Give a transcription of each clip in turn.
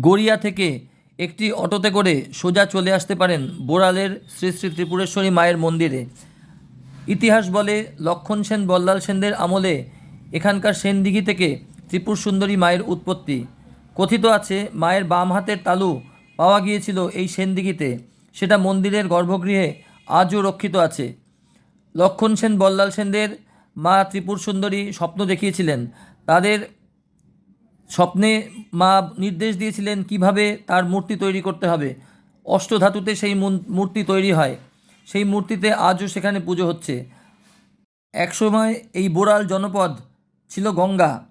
গড়িয়া থেকে একটি অটোতে করে সোজা চলে আসতে পারেন বোড়ালের শ্রী শ্রী ত্রিপুরেশ্বরী মায়ের মন্দিরে। ইতিহাস বলে লক্ষণ সেন, বল্লাল সেনদের আমলে এখানকার সেনদিঘি থেকে ত্রিপুর সুন্দরী মায়ের উৎপত্তি। কথিত আছে, মায়ের বাম হাতের তালু পাওয়া গিয়েছিল এই সেনদিঘিতে। সেটা মন্দিরের গর্ভগৃহে আজও রক্ষিত আছে। লক্ষণ সেন, বল্লাল সেনদের মা ত্রিপুর সুন্দরী স্বপ্ন দেখিয়েছিলেন। তাদের স্বপ্নে মা নির্দেশ দিয়েছিলেন কীভাবে তার মূর্তি তৈরি করতে হবে। অষ্টধাতুতে সেই মূর্তি তৈরি হয়। সেই মূর্তিতে আজও সেখানে পুজো হচ্ছে। একসময় এই বোড়াল জনপদ ছিল গঙ্গা।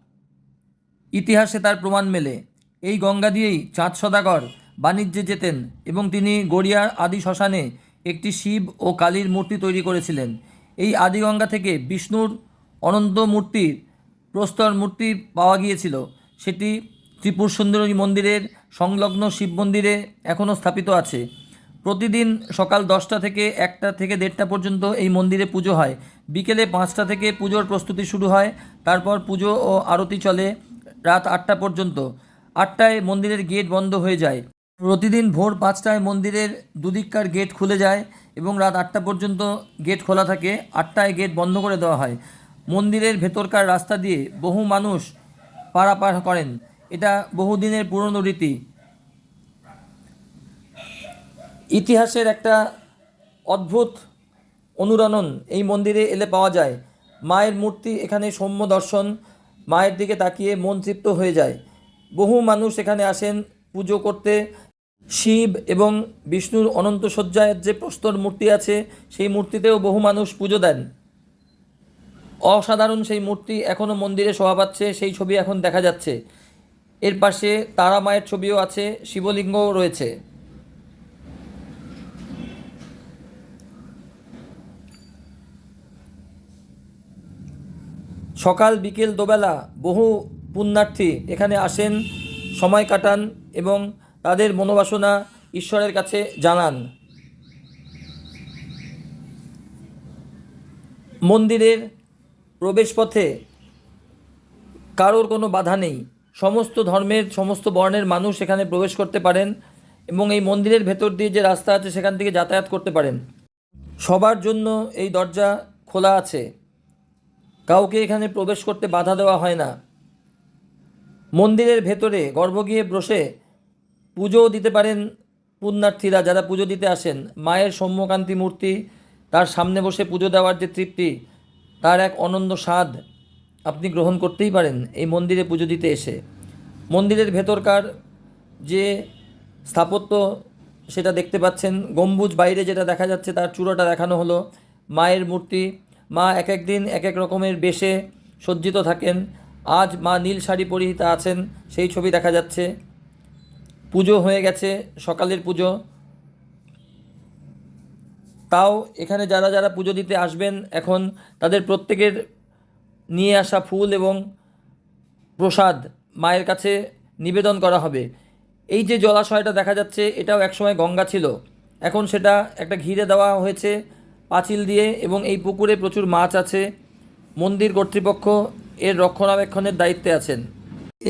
ইতিহাসে তার প্রমাণ মেলে। এই গঙ্গা দিয়েই চাঁদ সদাগর, বাণিজ্যে যেতেন এবং তিনি গড়িয়ার আদি শ্মশানে একটি শিব ও কালীর মূর্তি তৈরি করেছিলেন। এই আদিগঙ্গা থেকে বিষ্ণুর অনন্ত মূর্তির প্রস্তর মূর্তি পাওয়া গিয়েছিল। সেটি ত্রিপুর সুন্দরী মন্দিরের সংলগ্ন শিব মন্দিরে এখনও স্থাপিত আছে। প্রতিদিন সকাল দশটা থেকে একটা থেকে দেড়টা পর্যন্ত এই মন্দিরে পুজো হয়। বিকেলে পাঁচটা থেকে পুজোর প্রস্তুতি শুরু হয়। তারপর পুজো ও আরতি চলে রাত আটটা পর্যন্ত। আটটায় মন্দিরের গেট বন্ধ হয়ে যায়। প্রতিদিন ভোর পাঁচটায় মন্দিরের দুদিককার গেট খুলে যায় এবং রাত আটটা পর্যন্ত গেট খোলা থাকে। আটটায় গেট বন্ধ করে দেওয়া হয়। মন্দিরের ভেতরকার রাস্তা দিয়ে বহু মানুষ পারাপার করেন। এটা বহুদিনের পুরনো রীতি। ইতিহাসের একটা অদ্ভুত অনুরণন এই মন্দিরে এলে পাওয়া যায়। মায়ের মূর্তি এখানে সৌম্য দর্শন, মায়ের দিকে তাকিয়ে মন তৃপ্ত হয়ে যায়। বহু মানুষ এখানে আসেন পুজো করতে। শিব এবং বিষ্ণুর অনন্ত শয্যায় যে প্রস্তর মূর্তি আছে, সেই মূর্তিতেও বহু মানুষ পুজো দেন। অসাধারণ সেই মূর্তি এখনও মন্দিরে শোভা পাচ্ছে, সেই ছবি এখন দেখা যাচ্ছে। এর পাশে তারা মায়ের ছবিও আছে, শিবলিঙ্গও রয়েছে। সকাল বিকেল দোবেলা বহু পুণ্যার্থী এখানে আসেন, সময় কাটান এবং তাদের মনোবাসনা ঈশ্বরের কাছে জানান। মন্দিরের প্রবেশপথে কারোর কোনো বাধা নেই। সমস্ত ধর্মের, সমস্ত বর্ণের মানুষ এখানে প্রবেশ করতে পারেন এবং এই মন্দিরের ভেতর দিয়ে যে রাস্তা আছে সেখান থেকে যাতায়াত করতে পারেন। সবার জন্য এই দরজা খোলা আছে। কাউকে এখানে প্রবেশ করতে বাধা দেওয়া হয় না। মন্দিরের ভেতরে গর্ভগৃহে বসে পুজোও দিতে পারেন পুণ্যার্থীরা যারা পুজো দিতে আসেন। মায়ের সৌম্যকান্তি মূর্তি, তার সামনে বসে পুজো দেওয়ার যে তৃপ্তি তার এক অনন্য স্বাদ আপনি গ্রহণ করতেই পারেন এই মন্দিরে পুজো দিতে এসে। মন্দিরের ভেতরকার যে স্থাপত্য সেটা দেখতে পাচ্ছেন, গম্বুজ বাইরে যেটা দেখা যাচ্ছে তার চূড়াটা দেখানো হলো। মায়ের মূর্তি, মা এক এক দিন এক এক রকমের বেশে সজ্জিত থাকেন। আজ মা নীল শাড়ি পরিহিতা আছেন, সেই ছবি দেখা যাচ্ছে। পুজো হয়ে গেছে, সকালের পুজো। তাও এখানে যারা যারা পুজো দিতে আসবেন এখন তাদের প্রত্যেকের নিয়ে আসা ফুল এবং প্রসাদ মায়ের কাছে নিবেদন করা হবে। এই যে জলাশয়টা দেখা যাচ্ছে, এটাও একসময় গঙ্গা ছিল। এখন সেটা একটা ঘিরে দেওয়া হয়েছে পাঁচিল দিয়ে এবং এই পুকুরে প্রচুর মাছ আছে। মন্দির কর্তৃপক্ষ এর রক্ষণাবেক্ষণের দায়িত্বে আছেন।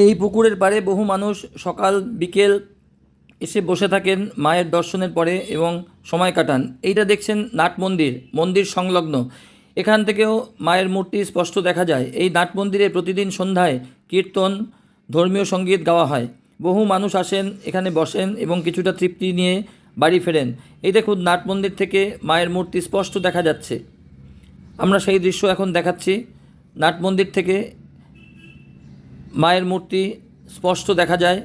এই পুকুরের পাড়ে বহু মানুষ সকাল, বিকেল এসে বসে থাকেন মায়ের দর্শনের পরে এবং সময় কাটান। এইটা দেখছেন নাট মন্দির মন্দির সংলগ্ন। এখান থেকেও মায়ের মূর্তি স্পষ্ট দেখা যায়। এই নাট মন্দিরে প্রতিদিন সন্ধ্যায় কীর্তন, ধর্মীয় সংগীত গাওয়া হয়। বহু মানুষ আসেন, এখানে বসেন এবং কিছুটা তৃপ্তি নিয়ে বাড়ি ফেরেন। এই দেখুন নাট মন্দির থেকে মায়ের মূর্তি স্পষ্ট দেখা যাচ্ছে। আমরা সেই দৃশ্য এখন দেখাচ্ছি। নাট মন্দির থেকে মায়ের মূর্তি স্পষ্ট দেখা যায়।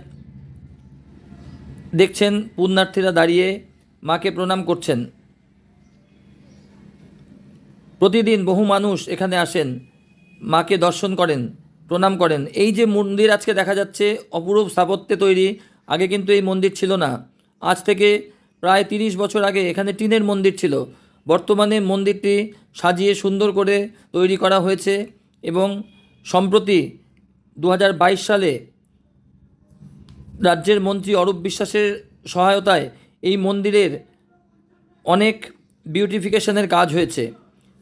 দেখছেন পুণ্যার্থীরা দাঁড়িয়ে মাকে প্রণাম করছেন। প্রতিদিন বহু মানুষ এখানে আসেন, মাকে দর্শন করেন, প্রণাম করেন। এই যে মন্দির আজকে দেখা যাচ্ছে অপরূপ স্থাপত্যে তৈরি, আগে কিন্তু এই মন্দির ছিল না। আজ থেকে প্রায় তিরিশ বছর আগে এখানে টিনের মন্দির ছিল। বর্তমানে মন্দিরটি সাজিয়ে সুন্দর করে তৈরি করা হয়েছে এবং সম্প্রতি দু হাজার বাইশ সালে রাজ্যের মন্ত্রী অরূপ বিশ্বাসের সহায়তায় এই মন্দিরের অনেক বিউটিফিকেশনের কাজ হয়েছে।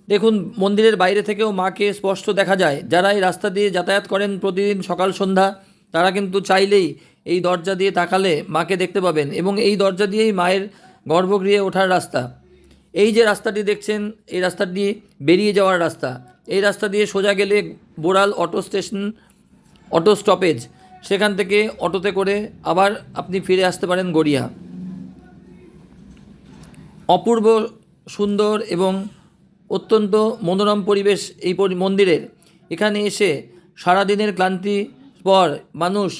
দেখুন, মন্দিরের বাইরে থেকেও মাকে স্পষ্ট দেখা যায়। যারা এই রাস্তা দিয়ে যাতায়াত করেন প্রতিদিন সকাল, সন্ধ্যা, তারা কিন্তু চাইলেই এই দরজা দিয়ে তাকালে মাকে দেখতে পাবেন এবং এই দরজা দিয়েই মায়ের গর্ভগৃহে ওঠার রাস্তা। এই যে রাস্তাটি দেখছেন, এই রাস্তাটি বেরিয়ে যাওয়ার রাস্তা। এই রাস্তা দিয়ে সোজা গেলে Boral auto station, auto stoppage. সেখান থেকে অটোতে করে আবার আপনি ফিরে আসতে পারেন গড়িয়া। অপূর্ব সুন্দর এবং অত্যন্ত মনোরম পরিবেশ এই মন্দিরের। এখানে এসে সারাদিনের ক্লান্তি পর মানুষ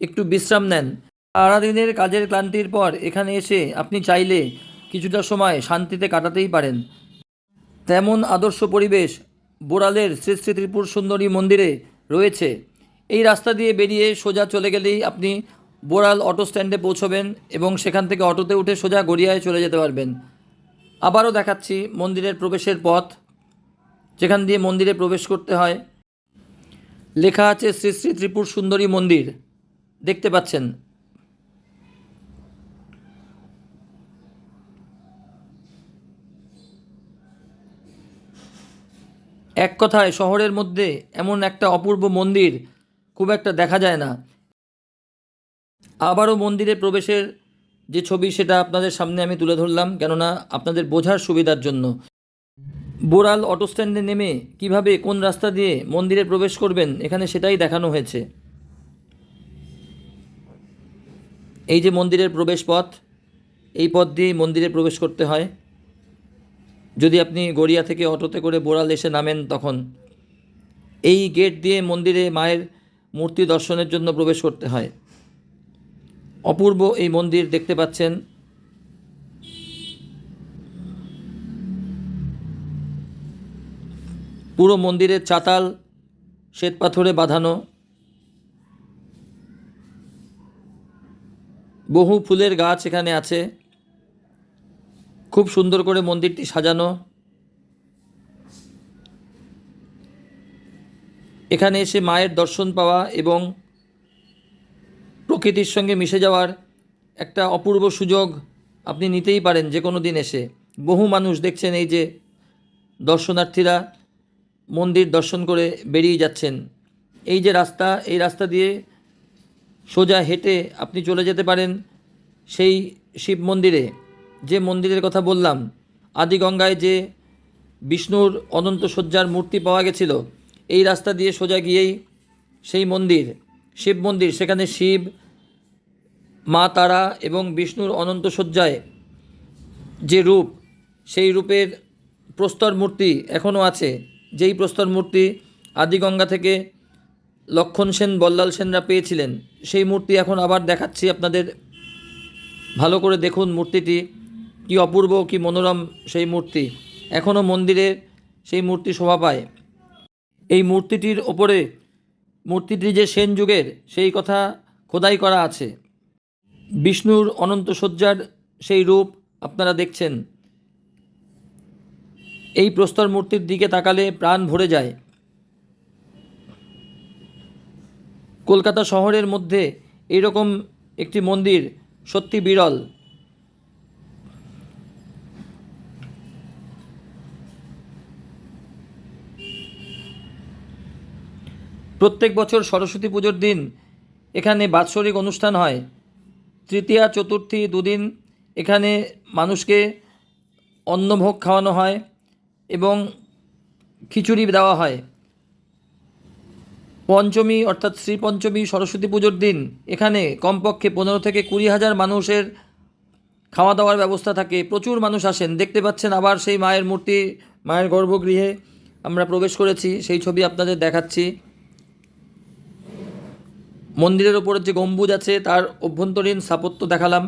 একটু বিশ্রাম নেন। সারাদিনের কাজের ক্লান্তির পর এখানে এসে আপনি চাইলে কিছুটা সময় শান্তিতে কাটাতেই পারেন। তেমন আদর্শ পরিবেশ বোড়ালের শ্রী শ্রী ত্রিপুর সুন্দরী মন্দিরে রয়েছে। এই রাস্তা দিয়ে বেরিয়ে সোজা চলে গেলেই আপনি বোড়াল অটো স্ট্যান্ডে পৌঁছবেন এবং সেখান থেকে অটোতে উঠে সোজা গড়িয়ায় চলে যেতে পারবেন। আবারও দেখাচ্ছি মন্দিরের প্রবেশের পথ, যেখান দিয়ে মন্দিরে প্রবেশ করতে হয়। লেখা আছে শ্রী শ্রী ত্রিপুর সুন্দরী মন্দির। দেখতে পাচ্ছেন। এক কথায় শহরের মধ্যে এমন একটা অপূর্ব মন্দির খুব একটা দেখা যায় না। আবারও মন্দিরে প্রবেশের যে ছবি সেটা আপনাদের সামনে আমি তুলে ধরলাম, কেননা আপনাদের বোঝার সুবিধার জন্য। বোরাল অটো স্ট্যান্ডে নেমে কীভাবে কোন রাস্তা দিয়ে মন্দিরে প্রবেশ করবেন, এখানে সেটাই দেখানো হয়েছে। এই যে মন্দিরের প্রবেশ পথ, এই পথ দিয়েই মন্দিরে প্রবেশ করতে হয়। যদি আপনি গড়িয়া থেকে অটোতে করে বোড়াল এসে নামেন তখন। এই গেট দিয়ে মন্দিরে মায়ের মূর্তি দর্শনের জন্য প্রবেশ করতে হয়। অপূর্ব এই মন্দির দেখতে পাচ্ছেন। পুরো মন্দিরের চাতাল শ্বেতপাথরে বাঁধানো। বহু ফুলের গাছ এখানে আছে। খুব সুন্দর করে মন্দিরটি সাজানো। এখানে এসে মায়ের দর্শন পাওয়া এবং প্রকৃতির সঙ্গে মিশে যাওয়ার একটা অপূর্ব সুযোগ আপনি নিতেই পারেন যে কোনো দিন এসে। বহু মানুষ দেখছেন এই যে দর্শনার্থীরা মন্দির দর্শন করে বেরিয়ে যাচ্ছেন। এই যে রাস্তা, এই রাস্তা দিয়ে সোজা হেঁটে আপনি চলে যেতে পারেন সেই শিব মন্দিরে। যে মন্দিরের কথা বললাম, আদিগঙ্গায় যে বিষ্ণুর অনন্ত শয্যার মূর্তি পাওয়া গেছিল এই রাস্তা দিয়ে সোজা গিয়েই সেই মন্দির, শিব মন্দির, সেখানে শিব, মা তারা এবং বিষ্ণুর অনন্ত শয্যায় যে রূপ, সেই রূপের প্রস্তর মূর্তি এখনও আছে। যেই প্রস্তর মূর্তি আদিগঙ্গা থেকে লক্ষণ সেন, বল্লাল সেনরা পেয়েছিলেন, সেই মূর্তি এখন আবার দেখাচ্ছি আপনাদের। ভালো করে দেখুন মূর্তিটি, কি অপূর্ব, কি মনোরম সেই মূর্তি। এখনও মন্দিরে সেই মূর্তি শোভা পায়। এই মূর্তিটির ওপরে, মূর্তিটি যে সেন যুগের, সেই কথা খোদাই করা আছে। বিষ্ণুর অনন্ত শয্যার সেই রূপ আপনারা দেখছেন। এই প্রস্তর মূর্তির দিকে তাকালে প্রাণ ভরে যায়। কলকাতা শহরের মধ্যে এইরকম একটি মন্দির সত্যি বিরল। প্রত্যেক বছর সরস্বতী পুজোর দিন এখানে বাৎসরিক অনুষ্ঠান হয়। তৃতীয়া, চতুর্থী দুদিন এখানে মানুষকে অন্নভোগ খাওয়ানো হয় এবং খিচুড়ি দেওয়া হয়। পঞ্চমী অর্থাৎ শ্রী পঞ্চমী সরস্বতী পুজোর দিন এখানে কমপক্ষে পনেরো থেকে কুড়ি হাজার মানুষের খাওয়া দাওয়ার ব্যবস্থা থাকে। প্রচুর মানুষ আসেন। দেখতে পাচ্ছেন আবার সেই মায়ের মূর্তি, মায়ের গর্ভগৃহে আমরা প্রবেশ করেছি। সেই ছবি আপনাদের দেখাচ্ছি। মন্দিরের ওপরে যে গম্বুজ আছে, তার অভ্যন্তরীণ স্থাপত্য দেখালাম।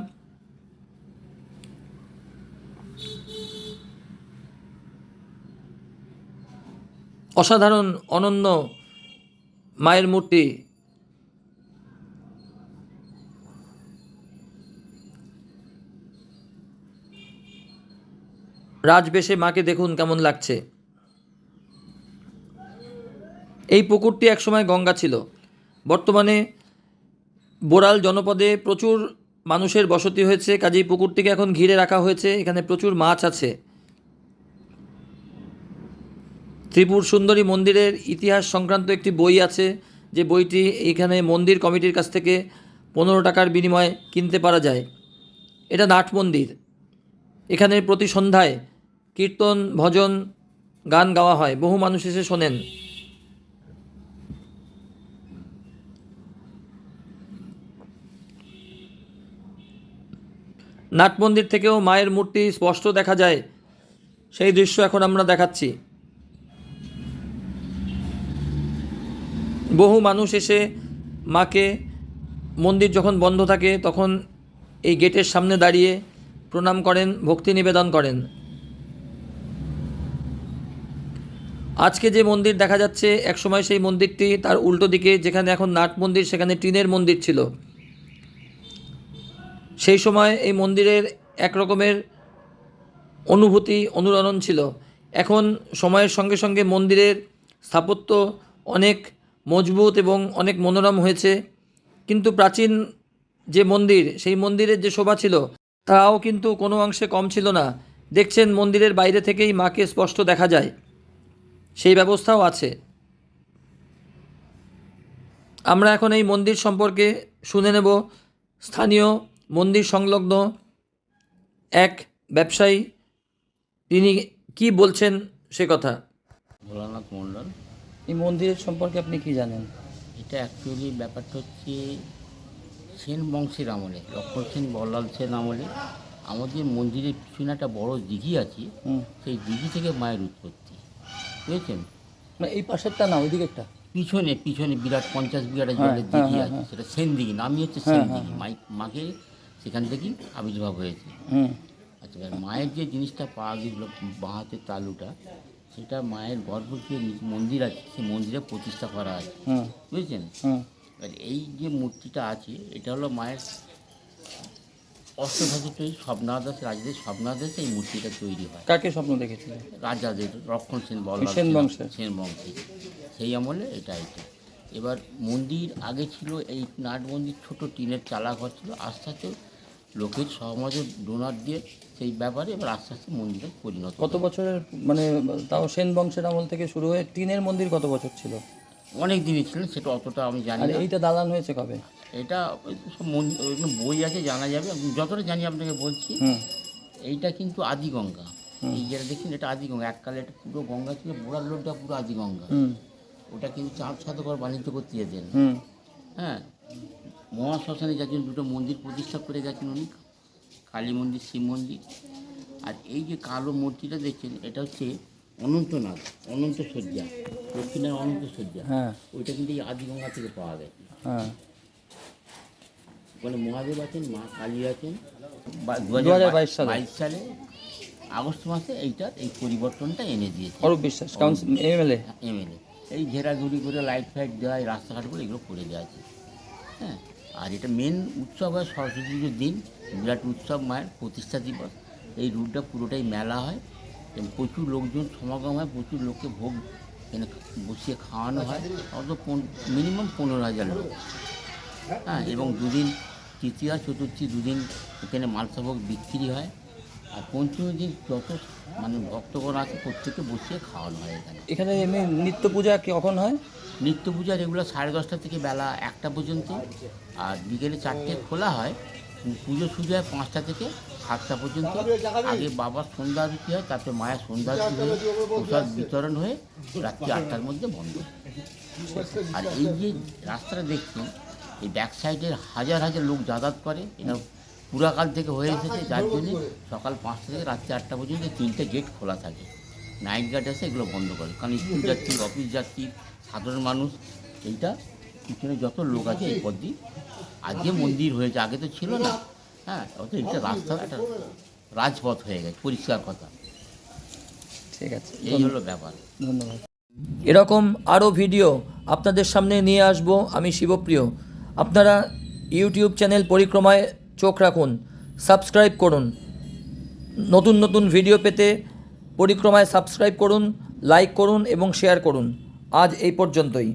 অসাধারণ, অনন্য মায়ের মূর্তি। রাজবেশে মাকে দেখুন কেমন লাগছে। এই পুকুরটি একসময় গঙ্গা ছিল। বর্তমানে বোরাল জনপদে প্রচুর মানুষের বসতি হয়েছে, কাজেই পুকুরটিকে এখন ঘিরে রাখা হয়েছে। এখানে প্রচুর মাছ আছে। ত্রিপুর সুন্দরী মন্দিরের ইতিহাস সংক্রান্ত একটি বই আছে। যে বইটি এইখানে মন্দির কমিটির কাছ থেকে পনেরো টাকার বিনিময়ে কিনতে পারা যায়। এটা নাট মন্দির। এখানে প্রতি সন্ধ্যায় কীর্তন, ভজন, গান গাওয়া হয়। বহু মানুষ এসে শোনেন। নাট মন্দির থেকেও মায়ের মূর্তি স্পষ্ট দেখা যায়। সেই দৃশ্য এখন আমরা দেখাচ্ছি। বহু মানুষ এসে মাকে মন্দির যখন বন্ধ থাকে, তখন এই গেটের সামনে দাঁড়িয়ে প্রণাম করেন, ভক্তি নিবেদন করেন। আজকে যে মন্দির দেখা যাচ্ছে, একসময় সেই মন্দিরটি তার উল্টো দিকে, যেখানে এখন নাট মন্দির, সেখানে টিনের মন্দির ছিল। সেই সময় এই মন্দিরের এক রকমের অনুভূতি, অনুরণন ছিল। এখন সময়ের সঙ্গে সঙ্গে মন্দিরের স্থাপত্য অনেক মজবুত এবং অনেক মনোরম হয়েছে। কিন্তু প্রাচীন যে মন্দির, সেই মন্দিরের যে শোভা ছিল, তাও কিন্তু কোনো অংশে কম ছিল না। দেখছেন, মন্দিরের বাইরে থেকেই মাকে স্পষ্ট দেখা যায়। সেই ব্যবস্থাও আছে। আমরা এখন এই মন্দির সম্পর্কে শুনে নেব। স্থানীয় মন্দির সংলগ্ন এক ব্যবসায়ী তিনি কি বলছেন সে কথা? ভোলানাথ মণ্ডল। এই মন্দিরের সম্পর্কে আপনি কি জানেন? এটা অ্যাকচুয়ালি ব্যাপারটা হচ্ছে সেন বংশের আমলে লক্ষ্মণ সেন বল্লাল সেন আমলে। আমাদের মন্দিরের পিছনে একটা বড় দিঘি আছে সেই দিঘি থেকে মায়ের উৎপত্তি। বুঝেছেন? মানে এই পাশেরটা না ওই দিকেরটা পিছনে পিছনে বিরাট পঞ্চাশ বিঘাটা জলের হ্যাঁ, দিঘি হ্যাঁ, আছে হ্যাঁ। সেটা সেন দিঘি নামই হচ্ছে সেন দিঘি। মাই মাকে সেখান থেকেই আবির্ভাব হয়েছে। আচ্ছা এবার মায়ের যে জিনিসটা পাওয়া গেছিল বাঁ হাতের তালুটা সেটা মায়ের গর্ভ যে মন্দির আছে সেই মন্দিরে প্রতিষ্ঠা করা আছে। বুঝেছেন? এবার এই যে মূর্তিটা আছে এটা হলো মায়ের অষ্টধাতু তৈরি স্বপ্নাদাস রাজাদের স্বপ্নাদাসে এই মূর্তিটা তৈরি হয়। কাকে স্বপ্ন দেখেছিলেন রাজাদের রক্ষণ সেন বল সেন বংশের। সেন বংশে সেই আমলে এটা এটা এবার মন্দির আগে ছিল এই নাট মন্দির ছোট টিনের চালা ঘর ছিল আস্তে আস্তে লোকের সমাজের ডোনার দিয়ে সেই ব্যাপারে এবার আস্তে আস্তে মন্দিরে পরিণত কত বছরের মানে তাও সেন বংশের আমল থেকে শুরু হয়ে টিনের মন্দির কত বছর ছিল? অনেক দিনই ছিল সেটা অতটা আমি জানি আর এইটা দালান হয়েছে কবে? এটা সব বই আছে জানা যাবে। যতটা জানি আপনাকে বলছি এইটা কিন্তু আদি গঙ্গা এই যেটা দেখছেন এটা আদি গঙ্গা এককালে এটা পুরো গঙ্গা ছিল বোড়ার লোকটা পুরো আদি গঙ্গা ওটা কিন্তু চাঁদ সাধকর বাণিজ্য করতে যেতেন। হ্যাঁ মহাশ্মশানে জন্য দুটো মন্দির প্রতিষ্ঠা করে গেছেন উনি কালী মন্দির শিব মন্দির। আর এই যে কালো মূর্তিটা দেখছেন এটা হচ্ছে অনন্তনাথ অনন্ত শয্যা দক্ষিণের অনন্ত শয্যা হ্যাঁ। ওইটা কিন্তু এই আদি গঙ্গা থেকে পাওয়া গেছে হ্যাঁ। ওখানে মহাদেব আছেন মা কালী আছেন। দু 2022 সালে। বাইশ সালে আগস্ট মাসে এইটার এই পরিবর্তনটা এনে দিয়েছে। Arup Biswas council MLA MLA এই ঘেরাঘুরি করে লাইট ফাইট দেওয়া এই রাস্তাঘাটগুলো এগুলো করে দেওয়া আছে। হ্যাঁ। আর এটা মেন উৎসব হয় সরস্বতী পুজোর দিন। বিরাট উৎসব, মায়ের প্রতিষ্ঠা দিবস। এই রুটটা পুরোটাই মেলা হয়। এবং প্রচুর লোকজন, সমাগম হয়, প্রচুর লোককে ভোগ এনে বসিয়ে খাওয়ানো হয়। অত মিনিমাম পনেরো হাজার লোক। হ্যাঁ এবং দুদিন তৃতীয়, চতুর্থী দুদিন এখানে মালসাভোগ বিক্রি হয়। আর পঞ্চমী দিন যত মানে ভক্তগণ আছে প্রত্যেককে বসিয়ে খাওয়ানো হয় এখানে। এখানে এমনি নিত্য পূজা কখন হয়? নিত্য পূজা রেগুলার সাড়ে দশটা থেকে বেলা একটা পর্যন্ত আর বিকেলে চারটে খোলা হয় পুজো শুরু হয় পাঁচটা থেকে সাতটা পর্যন্ত। আগে বাবার সন্ধ্যা আরতি হয় তারপরে মায়ের সন্ধ্যা আরতি হয়ে প্রসাদ বিতরণ হয়ে রাত্রি আটটার মধ্যে বন্ধ। আর এই যে রাস্তাটা দেখছেন এই ব্যাক সাইডের হাজার হাজার লোক যাতায়াত করে এটা পুরাকাল থেকে হয়ে এসেছে যার জন্য সকাল পাঁচটা থেকে রাত্রি আটটা পর্যন্ত তিনটে গেট খোলা থাকে। নাইট গার্ড এসে এগুলো বন্ধ করে কারণ স্কুল যাত্রী অফিস যাত্রী সাধারণ মানুষ এইটা পিছনে যত লোক আছে এই পথ দিয়ে। আজকে মন্দির হয়েছে আগে তো ছিল না। হ্যাঁ অত এটা রাস্তা একটা রাজপথ হয়ে গেছে পরিষ্কার কথা। ঠিক আছে এই হলো ব্যাপার। ধন্যবাদ। এরকম আরও ভিডিও আপনাদের সামনে নিয়ে আসব আমি শিবপ্রিয়। আপনারা ইউটিউব চ্যানেল পরিক্রমায় চোখ রাখুন সাবস্ক্রাইব করুন। নতুন নতুন ভিডিও পেতে পরিক্রমায় সাবস্ক্রাইব করুন লাইক করুন এবং শেয়ার করুন। আজ এই পর্যন্তই।